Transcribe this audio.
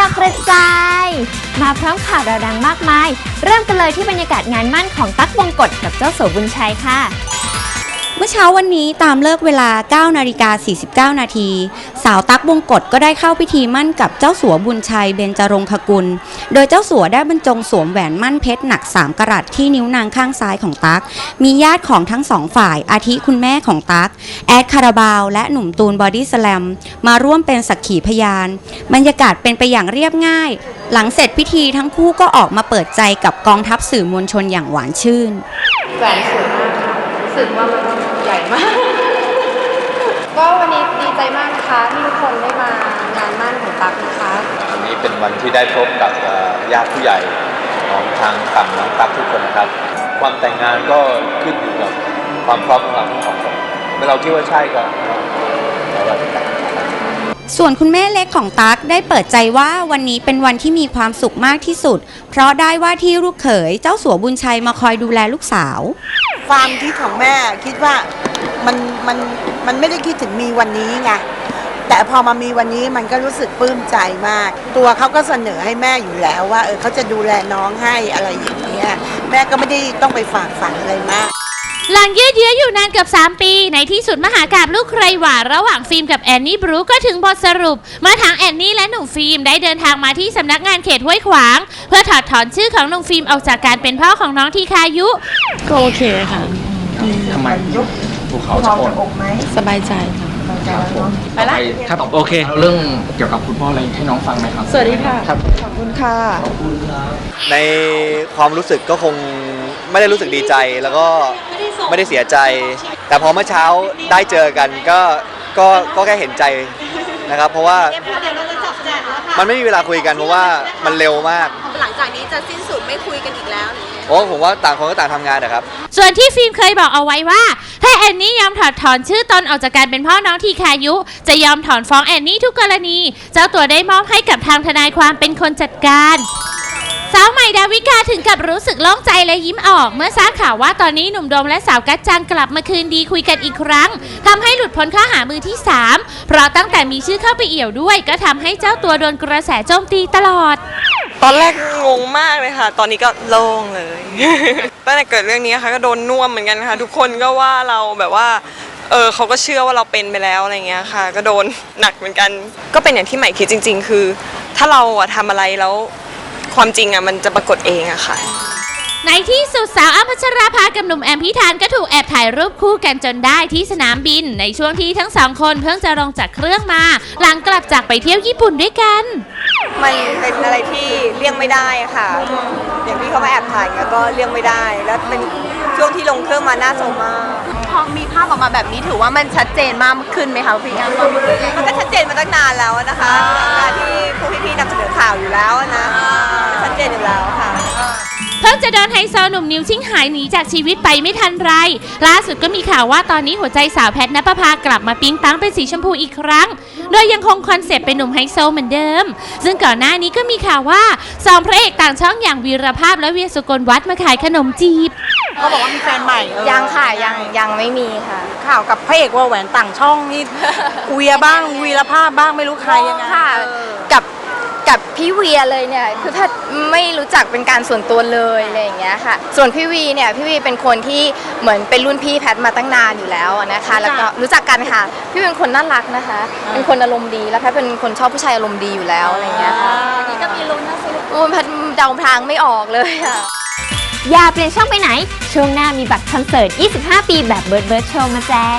ดาวกระจาย มาพร้อมข่าวดาวดังมากมาย เริ่มกันเลยที่บรรยากาศงานมั่นของตั๊กวงกฎกับเจ้าโสบุญชัยค่ะ มื่อเช้าวันนี้ตามเลิกเวลา 9 นาฬิกา 49 นาที สาวตั๊กบงกฎก็ได้เข้าพิธีมั่นกับเจ้าสัวบุญชัยเบญจรงคกุล โดยเจ้าสัวได้บรรจงสวมแหวนมั่นเพชรหนัก 3กะรัตที่นิ้วนางข้างซ้ายของตั๊กมีญาติของทั้งสองฝ่าย อาทิคุณแม่ของตั๊กแอดคาราบาว และหนุ่มตูนบอดี้สแลม มาร่วมเป็นสักขีพยาน บรรยากาศเป็นไปอย่างเรียบง่าย หลังเสร็จพิธีทั้งคู่ก็ออกมาเปิดใจกับกองทัพสื่อมวลชนอย่างหวานชื่นแหวนสวยมากค่ะสึกว่ามัน ใหญ่มาก ก็วันนี้ดีใจมากนะคะที่ทุกคนได้มางานมั่นของตั๊กนะคะ วันนี้เป็นวันที่ได้พบกับเอ่อญาติผู้ใหญ่ของทางฝั่งน้องตั๊กทุกคนนะครับ ความแต่งงานก็ขึ้นอยู่กับความพร้อมของเราทั้งสองคนเมื่อเราคิดว่าใช่ก็เราก็จะแต่งงานกัน ส่วนคุณแม่เล็กของตั๊กได้เปิดใจว่าวันนี้เป็นวันที่มีความสุขมากที่สุด เพราะได้ว่าที่ลูกเขยเจ้าสัวบุญชัยมาคอยดูแลลูกสาว ความคิดของแม่คิดว่ามันมันมันไม่ได้คิดถึงมีวันนี้ไงแต่พอมามีวันนี้มันก็รู้สึกปลื้มใจมาก ตัวเขาก็เสนอให้แม่อยู่แล้วว่าเออเขาจะดูแลน้องให้อะไรอย่างเงี้ยแม่ก็ไม่ได้ต้องไปฝากฝังอะไรมาก หลังยืดเยื้ออยู่นานเกือบ 3 ปี ในที่สุดมหากาบลูกใครหวานระหว่างฟิล์มกับแอนนี่บรูก็ถึงบทสรุป เมื่อทั้งแอนนี่และหนุ่มฟิล์มได้เดินทางมาที่สำนักงานเขตห้วยขวาง เพื่อถอดถอนชื่อของหนุ่มฟิล์มออกจากการเป็นพ่อของน้องทีคายุ ก็โอเคค่ะ ทำไมภูเขาจะโอนสบายใจค่ะ ไปละครับโอเค เรื่องเกี่ยวกับคุณพ่ออะไรให้น้องฟังไหมครับสวัสดีค่ะ ครับขอบคุณค่ะ ในความรู้สึกก็คงไม่ได้รู้สึกดีใจแล้วก็ ไม่ได้เสียใจ แต่พอเมื่อเช้าได้เจอกันก็ก็ก็แค่เห็นใจนะครับ เพราะว่ามันไม่มีเวลาคุยกันเพราะว่ามันเร็วมากหลังจากนี้จะสิ้นสุดไม่คุยกันอีกแล้ว โอ้ผมว่าต่างคนก็ต่างทำงานนะครับ ส่วนที่ฟิล์มเคยบอกเอาไว้ว่า ถ้าแอนนี่ยอมถอดถอนชื่อตนออกจากการเป็นพ่อน้องทีคายุ จะยอมถอนฟ้องแอนนี่ทุกกรณี เจ้าตัวได้มอบให้กับทางทนายความเป็นคนจัดการ สาวใหม่ดาวิกาถึงกับรู้สึกโล่งใจและยิ้มออก เมื่อทราบข่าวว่าตอนนี้หนุ่มโดมและสาวกัจจังกลับมาคืนดีคุยกันอีกครั้งทำให้หลุดพ้นข้อหามือที่ 3 เพราะตั้งแต่มีชื่อเข้าไปเอี่ยวด้วย ก็ทำให้เจ้าตัวโดนกระแสโจมตีตลอด ตอนแรกงงมากเลยค่ะ ตอนนี้ก็โล่งเลย ตั้งแต่เกิดเรื่องนี้ค่ะก็โดนน่วมเหมือนกันค่ะ ทุกคนก็ว่าเราแบบว่าเออเขาก็เชื่อว่าเราเป็นไปแล้วอะไรเงี้ยค่ะ ก็โดนหนักเหมือนกัน ก็เป็นอย่างที่ใหม่คิดจริง ๆ คือ ถ้าเราอะทำอะไรแล้ว ความจริงอะมันจะปรากฏเองอะค่ะ ในที่สุดสาวอ้ำพัชราภากับหนุ่มแอมพิธานก็ถูกแอบถ่ายรูปคู่กันจนได้ที่สนามบิน ในช่วงที่ทั้งสองคนเพิ่งจะลงจากเครื่องมา หลังกลับจากไปเที่ยวญี่ปุ่นด้วยกัน มันเป็นอะไรที่เลี่ยงไม่ได้ค่ะ อย่างที่เขามาแอบถ่ายเนี่ยก็เลี่ยงไม่ได้ แล้วเป็นช่วงที่ลงเครื่องมาหน้าโซมาก พอมีภาพออกมาแบบนี้ถือว่ามันชัดเจนมากขึ้นไหมคะพี่อ้ำมันก็ชัดเจนมาตั้งนานแล้วนะคะการที่พวกพี่ๆนำเสนอข่าวอยู่แล้วนะ โดนไฮโซหนุ่มนิวชิงหายหนีจากชีวิตไปไม่ทันไร ล่าสุดก็มีข่าวว่าตอนนี้หัวใจสาวแพทณปภากลับมาปิ๊งปังเป็นสีชมพูอีกครั้ง โดยยังคงคอนเซปต์เป็นหนุ่มไฮโซเหมือนเดิม ซึ่งก่อนหน้านี้ก็มีข่าวว่าสองพระเอกต่างช่องอย่างวีรภาพและเวียสุกลวัฒน์มาขายขนมจีบ เขาบอกว่ามีแฟนใหม่เออยังค่ะยังยังไม่มีค่ะ ข่าวกับพระเอกว่าแหวนต่างช่องนี่ เวียบ้างวีรภาพบ้างไม่รู้ใครยังไงค่ะ เออ กับ กับพี่เวียเลยเนี่ยคือแพทย์ไม่รู้จักเป็นการส่วนตัวเลยอะไรอย่างเงี้ยค่ะ ส่วนพี่วีเนี่ยพี่วีเป็นคนที่เหมือนเป็นรุ่นพี่แพทย์มาตั้งนานอยู่แล้วอะนะคะ แล้วก็รู้จักกันค่ะ พี่เป็นคนน่ารักนะคะ เป็นคนอารมณ์ดีแล้วแพทย์เป็นคนชอบผู้ชายอารมณ์ดีอยู่แล้วอะไรอย่างเงี้ยค่ะนี่ก็มีลุ้นนะสิโอ้ยแพทย์เดาทางไม่ออกเลยอะอย่าเปลี่ยนช่องไปไหน ช่วงหน้ามีบัตรคอนเสิร์ต 25 ปีแบบเบิร์ดเบิร์ดโชว์มาแจก